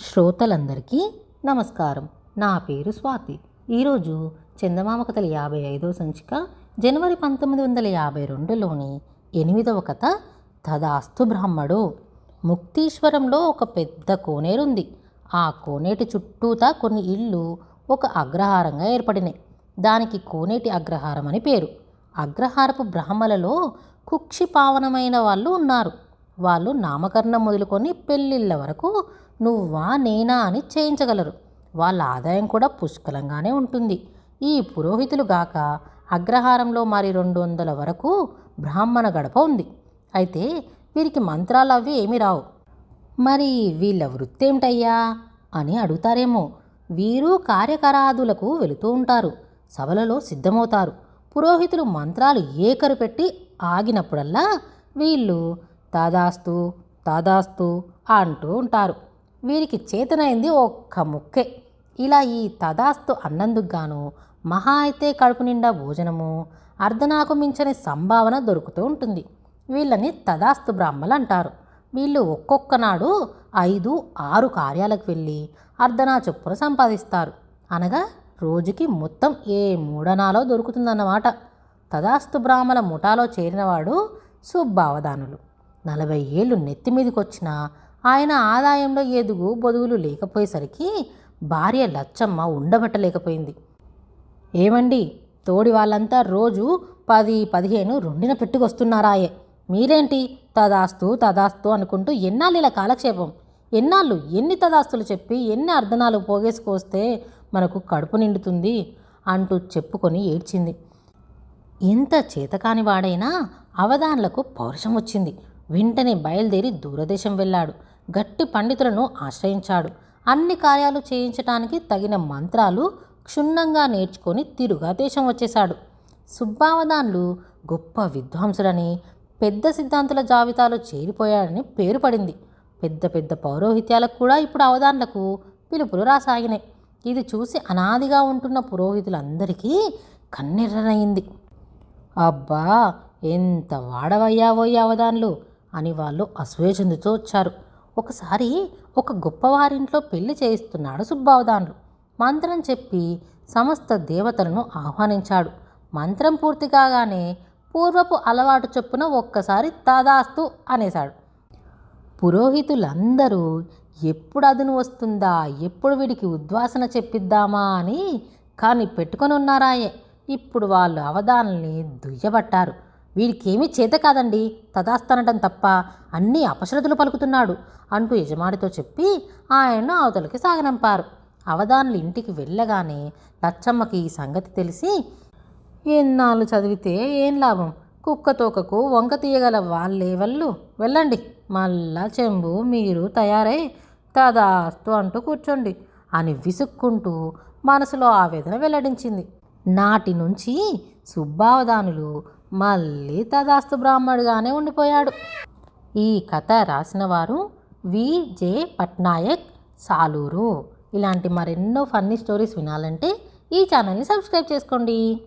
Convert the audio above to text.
శ్రోతలందరికీ నమస్కారం. నా పేరు స్వాతి. ఈరోజు చందమామ కథల యాభై ఐదో సంచిక జనవరి పంతొమ్మిది వందల యాభై రెండులోని ఎనిమిదవ కథ తదాస్తు బ్రహ్మడు. ముక్తీశ్వరంలో ఒక పెద్ద కోనేరుంది. ఆ కోనేటి చుట్టూతా కొన్ని ఇళ్ళు ఒక అగ్రహారంగా ఏర్పడినాయి. దానికి కోనేటి అగ్రహారం అని పేరు. అగ్రహారపు బ్రాహ్మలలో కుక్షి పావనమైన వాళ్ళు ఉన్నారు. వాళ్ళు నామకరణం మొదలుకొని పెళ్ళిళ్ళ వరకు నువ్వా నేనా అని చేయించగలరు వాళ్ళ ఆదాయం కూడా పుష్కలంగానే ఉంటుంది. ఈ పురోహితులు గాక అగ్రహారంలో మరి రెండు వందల వరకు బ్రాహ్మణ గడప ఉంది. అయితే వీరికి మంత్రాలు అవి ఏమీ రావు. మరి వీళ్ళ వృత్తి ఏమిటయ్యా అని అడుగుతారేమో. వీరు కార్యకరాదులకు వెళుతూ ఉంటారు. సభలలో సిద్ధమవుతారు. పురోహితులు మంత్రాలు ఏకరు పెట్టి ఆగినప్పుడల్లా వీళ్ళు తాదాస్తు తాదాస్తు అంటూ ఉంటారు. వీరికి చేతనైంది ఒక్క ముక్కే. ఇలా ఈ తదాస్తు అన్నందుకు గాను మహా అయితే కడుపు నిండా భోజనము అర్ధనాకు మించని సంభావన దొరుకుతూ ఉంటుంది. వీళ్ళని తదాస్తు బ్రాహ్మలు అంటారు. వీళ్ళు ఒక్కొక్క నాడు ఐదు ఆరు కార్యాలకు వెళ్ళి అర్ధనా చొప్పున సంపాదిస్తారు. అనగా రోజుకి మొత్తం ఏ మూడనాలో దొరుకుతుందన్నమాట. తదాస్తు బ్రాహ్మణ ముఠాలో చేరినవాడు సుబ్బావధానులు నలభై ఏళ్ళు నెత్తి ఆయన ఆదాయంలో ఎదుగు బొదుగులు లేకపోయేసరికి భార్య లచ్చమ్మ ఉండబట్టలేకపోయింది. ఏమండి? తోడి వాళ్ళంతా రోజు పది పదిహేను రెండిన పెట్టుకొస్తున్నారాయే. మీరేంటి? తదాస్తు తదాస్తు అనుకుంటూ ఎన్నాళ్ళు ఇలా కాలక్షేపం? ఎన్నాళ్ళు? ఎన్ని తదాస్తులు చెప్పి ఎన్ని అర్ధనాలు పోగేసుకొస్తే మనకు కడుపు నిండుతుంది అంటూ చెప్పుకొని ఏడ్చింది. ఎంత చేతకాని వాడైనా అవధాన్లకు పౌరుషం వచ్చింది. వెంటనే బయలుదేరి దూరదేశం వెళ్ళాడు. గట్టి పండితులను ఆశ్రయించాడు. అన్ని కార్యాలు చేయించటానికి తగిన మంత్రాలు క్షుణ్ణంగా నేర్చుకొని తిరుగా దేశం వచ్చేశాడు. సుబ్బావధాన్లు గొప్ప విద్వాంసుడని పెద్ద సిద్ధాంతుల జాబితాలో చేరిపోయాడని పేరు పడింది. పెద్ద పెద్ద పౌరోహిత్యాలకు కూడా ఇప్పుడు అవధాన్లకు పిలుపులు రాసాగినాయి. ఇది చూసి అనాదిగా ఉంటున్న పురోహితులందరికీ కన్నెర్రనయింది అబ్బా ఎంత వాడవయ్యావోయే అవధాన్లు అని వాళ్ళు అసూయ చెందుతూ వచ్చారు. ఒకసారి ఒక గొప్పవారింట్లో పెళ్ళి చేయిస్తున్నాడు సుబ్బావధాన్లు మంత్రం చెప్పి సమస్త దేవతలను ఆహ్వానించాడు. మంత్రం పూర్తి కాగానే పూర్వపు అలవాటు చొప్పున ఒక్కసారి తదాస్తు అనేశాడు. పురోహితులందరూ ఎప్పుడు అదును వస్తుందా ఎప్పుడు వీడికి ఉద్వాసన చెప్పిద్దామా అని కానీ పెట్టుకొని ఉన్నారాయే. ఇప్పుడు వాళ్ళు అవధానల్ని దుయ్యబట్టారు. వీడికేమీ చేత కాదండి. తదాస్తనటం తప్ప అన్నీ అపశృతులు పలుకుతున్నాడు అంటూ యజమానితో చెప్పి ఆయన్ను అవతలకి సాగనంపారు. అవధానులు ఇంటికి వెళ్ళగానే లచ్చమ్మకి ఈ సంగతి తెలిసి ఎన్నాళ్ళు చదివితే ఏం లాభం? కుక్క తోకకు వంక తీయగల వాళ్ళే వాళ్ళు వెళ్ళండి. మళ్ళా చెంబు మీరు తయారై తదాస్తు అంటూ కూర్చోండి అని విసుక్కుంటూ మనసులో ఆవేదన వెల్లడించింది. నాటి నుంచి సుబ్బావధానులు మళ్ళీ తదాస్తు బ్రాహ్మడుగానే ఉండిపోయాడు. ఈ కథ రాసిన వారు విజే పట్నాయక్ సాలూరు. ఇలాంటి మరెన్నో ఫన్నీ స్టోరీస్ వినాలంటే ఈ ఛానల్ని సబ్స్క్రైబ్ చేసుకోండి.